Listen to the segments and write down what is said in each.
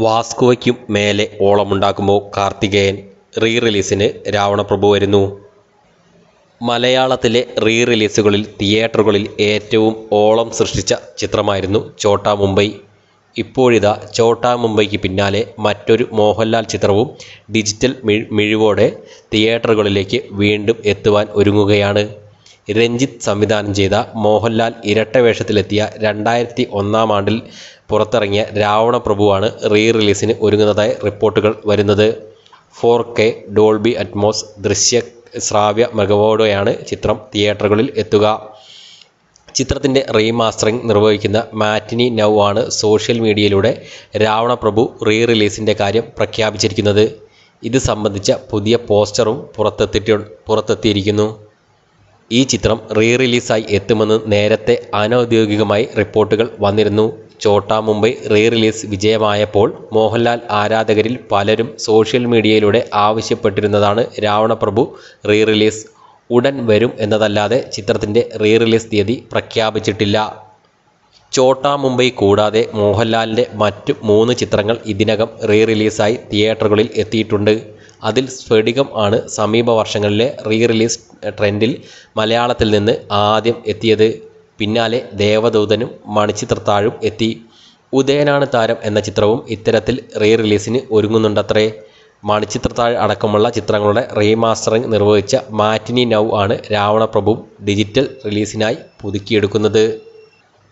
വാസ്കോയ്ക്കും മേലെ ഓളമുണ്ടാക്കുമ്പോൾ കാർത്തികേയൻ റീ റിലീസിന് രാവണപ്രഭു വരുന്നു. മലയാളത്തിലെ റീ റിലീസുകളിൽ തിയേറ്ററുകളിൽ ഏറ്റവും ഓളം സൃഷ്ടിച്ച ചിത്രമായിരുന്നു ചോട്ടാ മുംബൈ ഇപ്പോഴിതാ ചോട്ടാ മുംബൈക്ക് പിന്നാലെ മറ്റൊരു മോഹൻലാൽ ചിത്രവും ഡിജിറ്റൽ മിഴിവോടെ തിയേറ്ററുകളിലേക്ക് വീണ്ടും എത്തുവാൻ ഒരുങ്ങുകയാണ്. രഞ്ജിത്ത് സംവിധാനം ചെയ്ത മോഹൻലാൽ ഇരട്ട വേഷത്തിലെത്തിയ രണ്ടായിരത്തി ഒന്നാം ആണ്ടിൽ പുറത്തിറങ്ങിയ രാവണ പ്രഭുവാണ് റീ റിലീസിന് ഒരുങ്ങുന്നതായി റിപ്പോർട്ടുകൾ വരുന്നത്. ഫോർ കെ ഡോൾബി അറ്റ്മോസ് ദൃശ്യ ശ്രാവ്യ മികവോടെയാണ് ചിത്രം തിയേറ്ററുകളിൽ എത്തുക. ചിത്രത്തിന്റെ റീമാസ്റ്ററിംഗ് നിർവഹിക്കുന്ന മാറ്റിനി നൗ ആണ് സോഷ്യൽ മീഡിയയിലൂടെ രാവണ പ്രഭു റീ റിലീസിന്റെ കാര്യം പ്രഖ്യാപിച്ചിരിക്കുന്നത്. ഇത് സംബന്ധിച്ച പുതിയ പോസ്റ്ററും പുറത്തെത്തിയിട്ട് പുറത്തെത്തിയിരിക്കുന്നു. ഈ ചിത്രം റീ റിലീസായി എത്തുമെന്ന് നേരത്തെ അനൗദ്യോഗികമായി റിപ്പോർട്ടുകൾ വന്നിരുന്നു. ചോട്ടാ മുംബൈ റീ റിലീസ് വിജയമായപ്പോൾ മോഹൻലാൽ ആരാധകരിൽ പലരും സോഷ്യൽ മീഡിയയിലൂടെ ആവശ്യപ്പെട്ടിരുന്നതാണ് രാവണപ്രഭു റീ റിലീസ് ഉടൻ വരും എന്നതല്ലാതെ ചിത്രത്തിന്റെ റീ റിലീസ് തീയതി പ്രഖ്യാപിച്ചിട്ടില്ല. ചോട്ടാ മുംബൈ കൂടാതെ മോഹൻലാലിന്റെ മറ്റ് മൂന്ന് ചിത്രങ്ങൾ ഇതിനകം റീ റിലീസായി തിയേറ്ററുകളിൽ എത്തിയിട്ടുണ്ട്. അതിൽ സ്ഫടികം ആണ് സമീപ വർഷങ്ങളിലെ റീ റിലീസ് ട്രെൻഡിൽ മലയാളത്തിൽ നിന്ന് ആദ്യം എത്തിയത് പിന്നാലെ ദേവദൂതനും മണിച്ചിത്രത്താഴും എത്തി. ഉദയനാണ് താരം എന്ന ചിത്രവും ഇത്തരത്തിൽ റീ റിലീസിന് ഒരുങ്ങുന്നുണ്ടത്രേ. മണിച്ചിത്രത്താഴ് അടക്കമുള്ള ചിത്രങ്ങളുടെ റീമാസ്റ്ററിംഗ് നിർവഹിച്ച മാറ്റിനി നൗ ആണ് രാവണപ്രഭു ഡിജിറ്റൽ റിലീസിനായി പുതുക്കിയെടുക്കുന്നത്.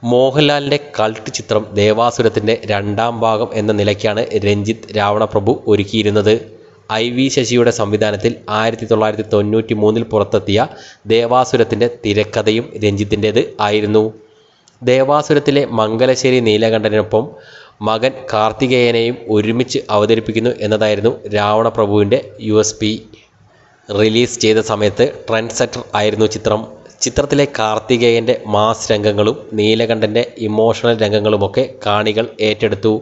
മോഹൻലാലിന്റെ കൾട്ട് ചിത്രം ദേവാസുരത്തിന്റെ രണ്ടാം ഭാഗം എന്ന നിലയ്ക്കാണ് രഞ്ജിത്ത് രാവണപ്രഭു ഒരുക്കിയിരുന്നത്. ഐ വി ശശിയുടെ സംവിധാനത്തിൽ ആയിരത്തി തൊള്ളായിരത്തി തൊണ്ണൂറ്റി മൂന്നിൽ പുറത്തെത്തിയ ദേവാസുരത്തിന്റെ തിരക്കഥയും രഞ്ജിത്തിന്റേത് ആയിരുന്നു. ദേവാസുരത്തിലെ മംഗലശ്ശേരി നീലകണ്ഠനൊപ്പം മകൻ കാർത്തികേയനെയും ഒരുമിച്ച് അവതരിപ്പിക്കുന്നു എന്നതായിരുന്നു രാവണപ്രഭുവിന്റെ യു എസ് പി. റിലീസ് ചെയ്ത സമയത്ത് ട്രെൻഡ് സെറ്റർ ആയിരുന്നു ചിത്രം. ചിത്രത്തിലെ കാർത്തികേയന്റെ മാസ് രംഗങ്ങളും നീലകണ്ഠന്റെ ഇമോഷണൽ രംഗങ്ങളുമൊക്കെ കാണികൾ ഏറ്റെടുത്തു.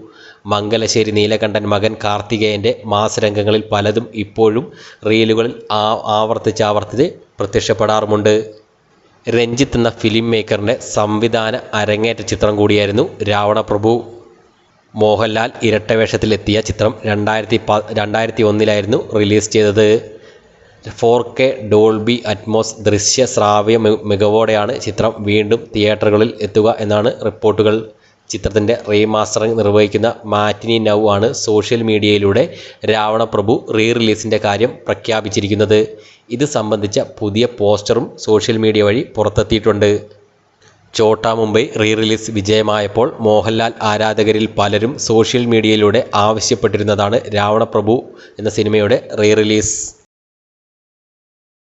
മംഗലശ്ശേരി നീലകണ്ഠൻ മകൻ കാർത്തികേയന്റെ മാസരംഗങ്ങളിൽ പലതും ഇപ്പോഴും റീലുകളിൽ ആ ആവർത്തിച്ചാവർത്തിച്ച് പ്രത്യക്ഷപ്പെടാറുമുണ്ട്. രഞ്ജിത്ത് എന്ന ഫിലിം മേക്കറിന്റെ സംവിധാന അരങ്ങേറ്റ ചിത്രം കൂടിയായിരുന്നു രാവണപ്രഭു. മോഹൻലാൽ ഇരട്ടവേഷത്തിലെത്തിയ ചിത്രം രണ്ടായിരത്തി പ രണ്ടായിരത്തി ഒന്നിലായിരുന്നു റിലീസ് ചെയ്തത്. ഫോർ കെ ഡോൾബി അറ്റ്മോസ് ദൃശ്യ ശ്രാവ്യ മികവോടെയാണ് ചിത്രം വീണ്ടും തിയേറ്ററുകളിൽ എത്തുക എന്നാണ് റിപ്പോർട്ടുകൾ. ചിത്രത്തിന്റെ റീമാസ്റ്ററിംഗ് നിർവഹിക്കുന്ന മാറ്റിനി നൗ ആണ് സോഷ്യൽ മീഡിയയിലൂടെ രാവണപ്രഭു റീ റിലീസിന്റെ കാര്യം പ്രഖ്യാപിച്ചിരിക്കുന്നത്. ഇത് സംബന്ധിച്ച പുതിയ പോസ്റ്ററും സോഷ്യൽ മീഡിയ വഴി പുറത്തെത്തിയിട്ടുണ്ട്. ചോട്ടാ മുംബൈ റീ റിലീസ് വിജയമായപ്പോൾ മോഹൻലാൽ ആരാധകരിൽ പലരും സോഷ്യൽ മീഡിയയിലൂടെ ആവശ്യപ്പെട്ടിരുന്നതാണ് രാവണപ്രഭു എന്ന സിനിമയുടെ റീ റിലീസ്